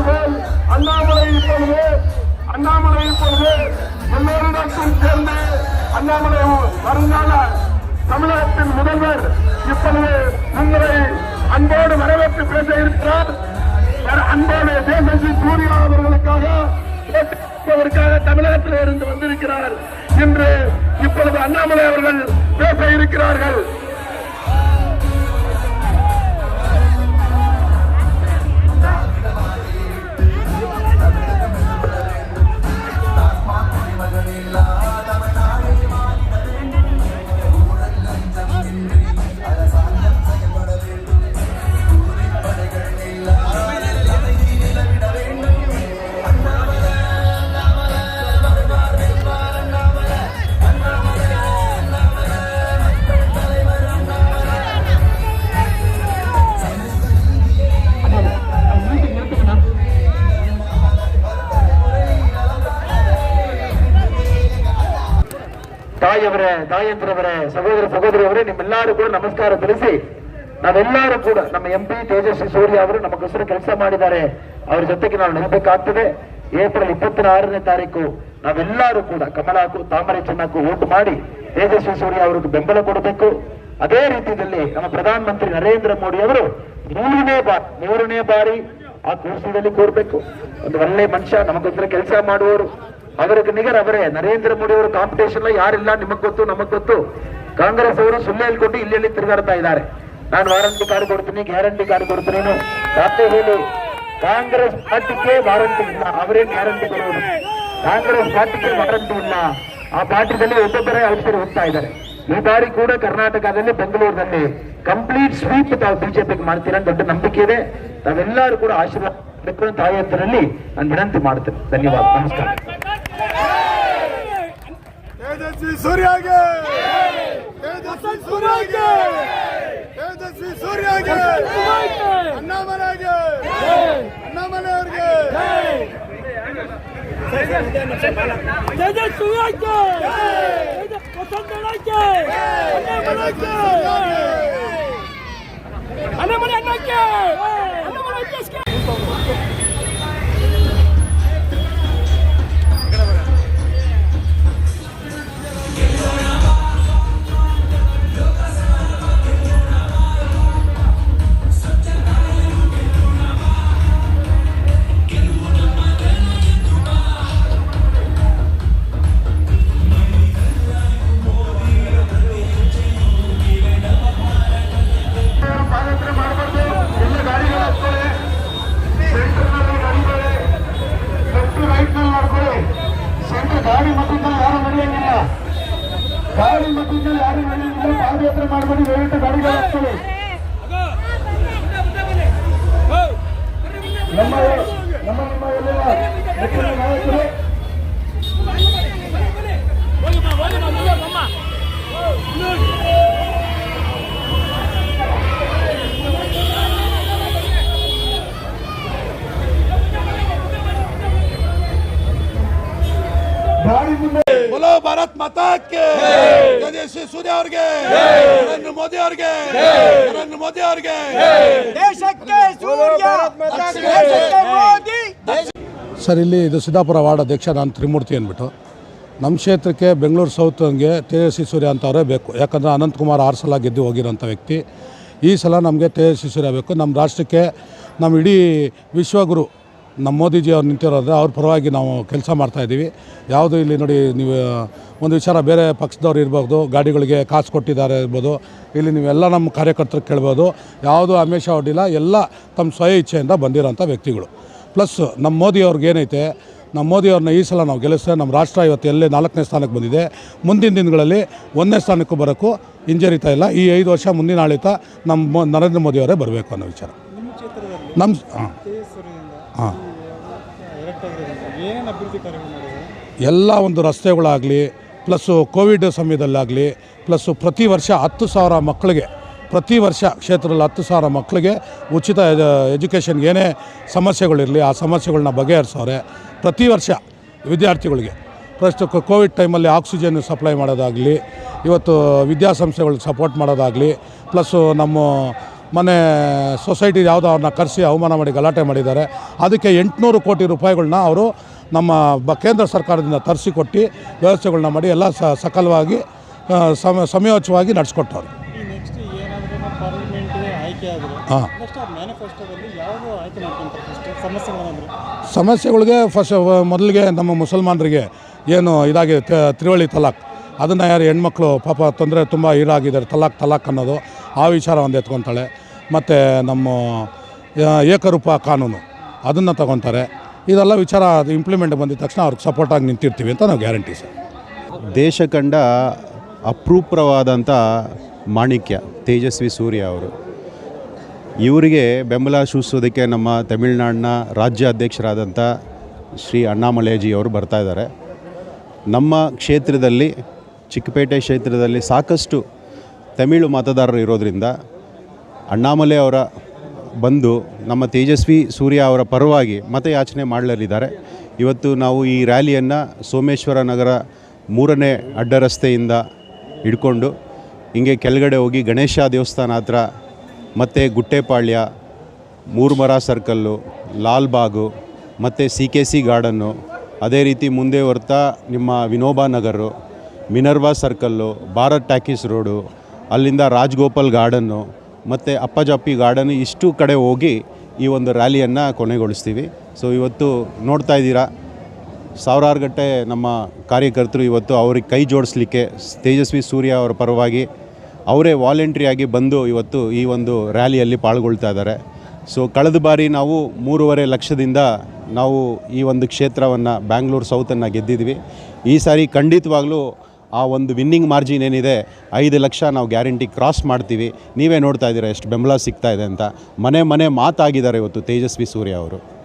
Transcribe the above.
வேண்டுகோள் அண்ணாமலை இப்பொழுது அண்ணாமலை இப்பொழுது எல்லோரிடத்தும் சேர்ந்து அண்ணாமலை வருங்கால தமிழகத்தின் முதல்வர் இப்பொழுது உங்களை அன்போடு வரவேற்று பேச இருக்கிறார். அன்போடு தேசஸ்ரீ சூர்யா அவர்களுக்காக பேசுவதற்காக தமிழகத்தில் இருந்து வந்திருக்கிறார். இன்று இப்பொழுது அண்ணாமலை அவர்கள் பேச இருக்கிறார்கள். ತಾಯಿಯವರೇ ತಾಯಂದ್ರವರೇ ಸಹೋದರ ಸಹೋದರಿಯವರೇ, ನಿಮ್ಮೆಲ್ಲರೂ ಕೂಡ ನಮಸ್ಕಾರ ತಿಳಿಸಿ, ನಾವೆಲ್ಲರೂ ಕೂಡ ನಮ್ಮ ಎಂ ಪಿ ತೇಜಸ್ವಿ ಸೂರ್ಯ ಅವರು ನಮಗೋಸ್ಕರ ಕೆಲಸ ಮಾಡಿದ್ದಾರೆ. ಅವ್ರ ಜೊತೆಗೆ ನಾವು ನೆನಬೇಕಾಗ್ತದೆ ಏಪ್ರಿಲ್ ಇಪ್ಪತ್ತಾರನೇ ತಾರೀಕು, ನಾವೆಲ್ಲರೂ ಕೂಡ ಕಮಲಾಕು, ತಾಮರೆ ಚೆನ್ನಾಗಿ ಓಟ್ ಮಾಡಿ ತೇಜಸ್ವಿ ಸೂರ್ಯ ಅವರಿಗೆ ಬೆಂಬಲ ಕೊಡಬೇಕು. ಅದೇ ರೀತಿಯಲ್ಲಿ ನಮ್ಮ ಪ್ರಧಾನಮಂತ್ರಿ ನರೇಂದ್ರ ಮೋದಿ ಅವರು ಮೂರನೇ ಬಾರಿ ಮೂರನೇ ಬಾರಿ ಆ ಕೂರ್ಸಿದಲ್ಲಿ ಕೂರ್ಬೇಕು. ಒಂದು ಒಳ್ಳೆ ಮನುಷ್ಯ, ನಮಗೋಸ್ಕರ ಕೆಲಸ ಮಾಡುವವರು. ಅವರಿಗೆ ನಿಗರ್ ಅವರೇ, ನರೇಂದ್ರ ಮೋದಿ ಅವರ ಕಾಂಪಿಟೇಷನ್ ಯಾರಿಲ್ಲ, ನಿಮಗ್ ಗೊತ್ತು, ನಮಗ್ ಗೊತ್ತು. ಕಾಂಗ್ರೆಸ್ ಅವರು ಸುಳ್ಳು ಹೇಳ್ಕೊಂಡು ಇಲ್ಲಿ ಇಲ್ಲಿ ತಿರುಗಾಡ್ತಾ ಇದ್ದಾರೆ. ನಾನು ವಾರಂಟಿ ಕಾರ್ಡ್ ಕೊಡ್ತೀನಿ ಗ್ಯಾರಂಟಿ ಕಾರ್ಡ್ ಕೊಡ್ತೀನಿ ಮತ್ತೆ ಹೇಳಿ? ಕಾಂಗ್ರೆಸ್ ಪಾರ್ಟಿಗೆ ವಾರಂಟಿ ಇಲ್ಲ. ಅವರೇ ಗ್ಯಾರಂಟಿ ಕೊಡೋದು. ಕಾಂಗ್ರೆಸ್ ಪಾರ್ಟಿಗೆ ವಾರಂಟಿ ಇಲ್ಲ. ಆ ಪಾರ್ಟಿದಲ್ಲಿ ಒಬ್ಬೊಬ್ಬರೇ ಔಷಧಿ ಹೋಗ್ತಾ ಇದ್ದಾರೆ. ಈ ಬಾರಿ ಕೂಡ ಕರ್ನಾಟಕದಲ್ಲಿ, ಬೆಂಗಳೂರಿನಲ್ಲಿ ಕಂಪ್ಲೀಟ್ ಸ್ವೀಪ್ ತಾವು ಬಿಜೆಪಿಗೆ ಮಾಡ್ತೀರಾ ದೊಡ್ಡ ನಂಬಿಕೆ ಇದೆ. ತಾವೆಲ್ಲರೂ ಕೂಡ ಆಶೀರ್ವಾದ ತಾಯಿ ನಾನು ವಿನಂತಿ ಮಾಡ್ತೇನೆ. ಧನ್ಯವಾದ. ನಮಸ್ಕಾರ. ತೇಜಸ್ವಿ ಸೂರ್ಯಗೆ. ತೇಜಸ್ವಿ ಸೂರ್ಯಗೆ. ತೇಜಸ್ವಿ ಸೂರ್ಯಗೆ. ಅಣ್ಣಾಮಲೆಗೆ ಅಣ್ಣಾಮಲೆ ಅವ್ರಿಗೆ ತೇಜಸ್ವಿಯಾಕೆ ವಸಂತನಾಕೆ ಅಣ್ಣಾಮಲೆಗೆ ಅನ್ನ ಮನೆ ಅನ್ನಕ್ಕೆ ಅನ್ನ ಮಧ್ಯದಲ್ಲಿ ಯಾರು ನಡೆಯಂಗಿಲ್ಲ ಪಾದಯಾತ್ರೆ ಮಾಡಬೇಡಿ ದಯವಿಟ್ಟು ಗಾಡಿಗಳು ಹಾಕ್ಕೊಳ್ಳಿ ನಮ್ಮ ಭಾರತ್ ಮಾತಾಕ್ಕೆ ಯಶಸ್ವಿ ಸೂರ್ಯ ಅವರಿಗೆ ನರೇಂದ್ರ ಮೋದಿ ಅವರಿಗೆ ನರೇಂದ್ರ ಮೋದಿ ಅವರಿಗೆ. ದೇಶಕ್ಕೆ ಸೂರ್ಯ ಸರ್ ಇಲ್ಲಿ ಇದು ಸಿದ್ದಾಪುರ ವಾರ್ಡ್ ಅಧ್ಯಕ್ಷ ನಾನು ತ್ರಿಮೂರ್ತಿ ಅಂದ್ಬಿಟ್ಟು. ನಮ್ಮ ಕ್ಷೇತ್ರಕ್ಕೆ ಬೆಂಗಳೂರು ಸೌತ್ಗೆ ತೇಜಸ್ವಿ ಸೂರ್ಯ ಅಂತವರೇ ಬೇಕು. ಯಾಕಂದರೆ ಅನಂತಕುಮಾರ್ ಆರು ಸಲ ಗೆದ್ದು ಹೋಗಿರೋಂಥ ವ್ಯಕ್ತಿ. ಈ ಸಲ ನಮಗೆ ತೇಜಸ್ವಿ ಸೂರ್ಯ ಬೇಕು. ನಮ್ಮ ರಾಷ್ಟ್ರಕ್ಕೆ ನಮ್ಮ ಇಡೀ ವಿಶ್ವಗುರು ನಮ್ಮ ಮೋದಿಜಿ ಅವ್ರು ನಿಂತಿರೋದ್ರೆ ಅವ್ರ ಪರವಾಗಿ ನಾವು ಕೆಲಸ ಮಾಡ್ತಾಯಿದ್ದೀವಿ ಯಾವುದು ಇಲ್ಲಿ ನೋಡಿ ನೀವು, ಒಂದು ವಿಚಾರ ಬೇರೆ ಪಕ್ಷದವ್ರು ಇರ್ಬೋದು, ಗಾಡಿಗಳಿಗೆ ಕಾಸು ಕೊಟ್ಟಿದ್ದಾರೆ ಇರ್ಬೋದು, ಇಲ್ಲಿ ನೀವೆಲ್ಲ ನಮ್ಮ ಕಾರ್ಯಕರ್ತರು ಕೇಳ್ಬೋದು, ಯಾವುದು ಅಮಿಷ ಹೊಡಿಲ್ಲ ಎಲ್ಲ ತಮ್ಮ ಸ್ವಯ ಇಚ್ಛೆಯಿಂದ ಬಂದಿರೋಂಥ ವ್ಯಕ್ತಿಗಳು. ಪ್ಲಸ್ ನಮ್ಮ ಮೋದಿ ಏನೈತೆ, ನಮ್ಮ ಮೋದಿ ಅವ್ರನ್ನ ಈ ಸಲ ನಾವು ಗೆಲ್ಲಿಸ್ತೇವೆ ನಮ್ಮ ರಾಷ್ಟ್ರ ಇವತ್ತು ಎಲ್ಲೇ ನಾಲ್ಕನೇ ಸ್ಥಾನಕ್ಕೆ ಬಂದಿದೆ, ಮುಂದಿನ ದಿನಗಳಲ್ಲಿ ಒಂದನೇ ಸ್ಥಾನಕ್ಕೂ ಬರೋಕ್ಕೂ ಹಿಂಜರಿತಾ ಇಲ್ಲ. ಈ ಐದು ವರ್ಷ ಮುಂದಿನ ಆಳಿತ ನಮ್ಮ ನರೇಂದ್ರ ಮೋದಿ ಅವರೇ ಬರಬೇಕು ಅನ್ನೋ ವಿಚಾರ. ನಮ್ಮ, ಹಾಂ. ಹಾಂ. ಎಲ್ಲ ಒಂದು ರಸ್ತೆಗಳಾಗಲಿ ಪ್ಲಸ್ಸು ಕೋವಿಡ್ ಸಮಯದಲ್ಲಾಗಲಿ ಪ್ಲಸ್ಸು ಪ್ರತಿ ವರ್ಷ ಹತ್ತು ಸಾವಿರ ಮಕ್ಕಳಿಗೆ ಪ್ರತಿ ವರ್ಷ ಕ್ಷೇತ್ರದಲ್ಲಿ ಹತ್ತು ಸಾವಿರ ಮಕ್ಕಳಿಗೆ ಉಚಿತ ಎಜುಕೇಷನ್ಗೆ ಏನೇ ಸಮಸ್ಯೆಗಳಿರಲಿ ಆ ಸಮಸ್ಯೆಗಳನ್ನ ಬಗೆಹರಿಸೋರೆ ಪ್ರತಿ ವರ್ಷ ವಿದ್ಯಾರ್ಥಿಗಳಿಗೆ. ಫಸ್ಟ್ ಕೋವಿಡ್ ಟೈಮಲ್ಲಿ ಆಕ್ಸಿಜನ್ ಸಪ್ಲೈ ಮಾಡೋದಾಗಲಿ ಇವತ್ತು ವಿದ್ಯಾಸಂಸ್ಥೆಗಳಿಗೆ ಸಪೋರ್ಟ್ ಮಾಡೋದಾಗಲಿ ಪ್ಲಸ್ಸು ನಮ್ಮ ಮೊನ್ನೆ ಸೊಸೈಟಿ ಯಾವುದೋ ಅವ್ರನ್ನ ಕರೆಸಿ ಅವಮಾನ ಮಾಡಿ ಗಲಾಟೆ ಮಾಡಿದ್ದಾರೆ. ಅದಕ್ಕೆ ಎಂಟುನೂರು ಕೋಟಿ ರೂಪಾಯಿಗಳನ್ನ ಅವರು ನಮ್ಮ ಬ ಕೇಂದ್ರ ಸರ್ಕಾರದಿಂದ ತರಿಸಿಕೊಟ್ಟು ವ್ಯವಸ್ಥೆಗಳನ್ನ ಮಾಡಿ ಎಲ್ಲ ಸ ಸಕಲವಾಗಿ ಸಮ ಸಮಯೋಚಿತವಾಗಿ ನಡೆಸ್ಕೊಟ್ಟವ್ರು. ಹಾಂ. ಸಮಸ್ಯೆಗಳಿಗೆ ಫಸ್ಟ್ ಮೊದಲಿಗೆ ನಮ್ಮ ಮುಸಲ್ಮಾನರಿಗೆ ಏನು ಇದಾಗಿದೆ ತ್ರಿವಳಿ ತಲಾಖ್. ಅದನ್ನು ಯಾರು ಹೆಣ್ಮಕ್ಳು ಪಾಪ ತೊಂದರೆ ತುಂಬ ಈಡಾಗಿದ್ದಾರೆ ತಲಾಖ್ ತಲಾಖ್ ಅನ್ನೋದು. ಆ ವಿಚಾರ ಒಂದು ಎತ್ಕೊತಾಳೆ. ಮತ್ತು ನಮ್ಮ ಏಕರೂಪ ಕಾನೂನು ಅದನ್ನು ತಗೊತಾರೆ. ಇದೆಲ್ಲ ವಿಚಾರ ಅದು ಇಂಪ್ಲಿಮೆಂಟ್ ಬಂದಿದ ತಕ್ಷಣ ಅವ್ರಿಗೆ ಸಪೋರ್ಟಾಗಿ ನಿಂತಿರ್ತೀವಿ ಅಂತ ನಾವು ಗ್ಯಾರಂಟಿ ಸರ್. ದೇಶ ಕಂಡ ಅಪರೂಪವಾದಂಥ ಮಾಣಿಕ್ಯ, ತೇಜಸ್ವಿ ಸೂರ್ಯ ಅವರು. ಇವರಿಗೆ ಬೆಂಬಲ ಸೂಚಿಸೋದಕ್ಕೆ ನಮ್ಮ ತಮಿಳ್ನಾಡಿನ ರಾಜ್ಯ ಅಧ್ಯಕ್ಷರಾದಂಥ ಶ್ರೀ ಅಣ್ಣಾಮಲೇಜಿ ಅವರು ಬರ್ತಾ ಇದ್ದಾರೆ. ನಮ್ಮ ಕ್ಷೇತ್ರದಲ್ಲಿ, ಚಿಕ್ಕಪೇಟೆ ಕ್ಷೇತ್ರದಲ್ಲಿ ಸಾಕಷ್ಟು ತಮಿಳು ಮತದಾರರು ಇರೋದರಿಂದ ಅಣ್ಣಾಮಲೆ ಅವರ ಬಂದು ನಮ್ಮ ತೇಜಸ್ವಿ ಸೂರ್ಯ ಅವರ ಪರವಾಗಿ ಮತಯಾಚನೆ ಮಾಡಲಿದ್ದಾರೆ ಇವತ್ತು ನಾವು ಈ ರ್ಯಾಲಿಯನ್ನು ಸೋಮೇಶ್ವರ ನಗರ ಮೂರನೇ ಅಡ್ಡ ರಸ್ತೆಯಿಂದ ಹಿಡ್ಕೊಂಡು ಹಿಂಗೆ ಕೆಳಗಡೆ ಹೋಗಿ ಗಣೇಶ ದೇವಸ್ಥಾನ ಹತ್ರ ಮತ್ತು ಗುಟ್ಟೆಪಾಳ್ಯ, ಮೂರ್ಮರ ಸರ್ಕಲ್ಲು, ಲಾಲ್ಬಾಗು, ಮತ್ತು ಸಿ ಕೆ ಸಿ ಗಾರ್ಡನ್ನು, ಅದೇ ರೀತಿ ಮುಂದೆ ಹೊರ್ತಾ ನಿಮ್ಮ Vinoba Nagar, Minerva circle, Bharat talkies road ಅಲ್ಲಿಂದ ರಾಜ್ಗೋಪಾಲ್ ಗಾರ್ಡನ್ನು ಮತ್ತು ಅಪ್ಪಜಪ್ಪಿ ಗಾರ್ಡನ್ ಇಷ್ಟು ಕಡೆ ಹೋಗಿ ಈ ಒಂದು ರ್ಯಾಲಿಯನ್ನು ಕೊನೆಗೊಳಿಸ್ತೀವಿ. ಸೊ, ಇವತ್ತು ನೋಡ್ತಾ ಇದ್ದೀರಾ, ಸಾವಿರಾರು ಗಟ್ಟೆ ನಮ್ಮ ಕಾರ್ಯಕರ್ತರು ಇವತ್ತು ಅವ್ರಿಗೆ ಕೈ ಜೋಡಿಸ್ಲಿಕ್ಕೆ ತೇಜಸ್ವಿ ಸೂರ್ಯ ಅವರ ಪರವಾಗಿ ಅವರೇ ವಾಲಂಟ್ರಿಯಾಗಿ ಬಂದು ಇವತ್ತು ಈ ಒಂದು ರ್ಯಾಲಿಯಲ್ಲಿ ಪಾಲ್ಗೊಳ್ತಾ ಇದ್ದಾರೆ. ಸೊ, ಕಳೆದ ಬಾರಿ ನಾವು ಮೂರುವರೆ ಲಕ್ಷದಿಂದ ನಾವು ಈ ಒಂದು ಕ್ಷೇತ್ರವನ್ನು ಬ್ಯಾಂಗ್ಳೂರು ಸೌತನ್ನು ಗೆದ್ದಿದ್ವಿ ಈ ಸಾರಿ ಖಂಡಿತವಾಗ್ಲೂ ಆ ಒಂದು ವಿನ್ನಿಂಗ್ ಮಾರ್ಜಿನ್ ಏನಿದೆ, ಐದು ಲಕ್ಷ ನಾವು ಗ್ಯಾರಂಟಿ ಕ್ರಾಸ್ ಮಾಡ್ತೀವಿ. ನೀವೇ ನೋಡ್ತಾ ಇದ್ದೀರಾ ಎಷ್ಟು ಬೆಂಬಲ ಸಿಗ್ತಾ ಇದೆ ಅಂತ. ಮನೆ ಮನೆ ಮಾತಾಗಿದ್ದಾರೆ ಇವತ್ತು ತೇಜಸ್ವಿ ಸೂರ್ಯ ಅವರು.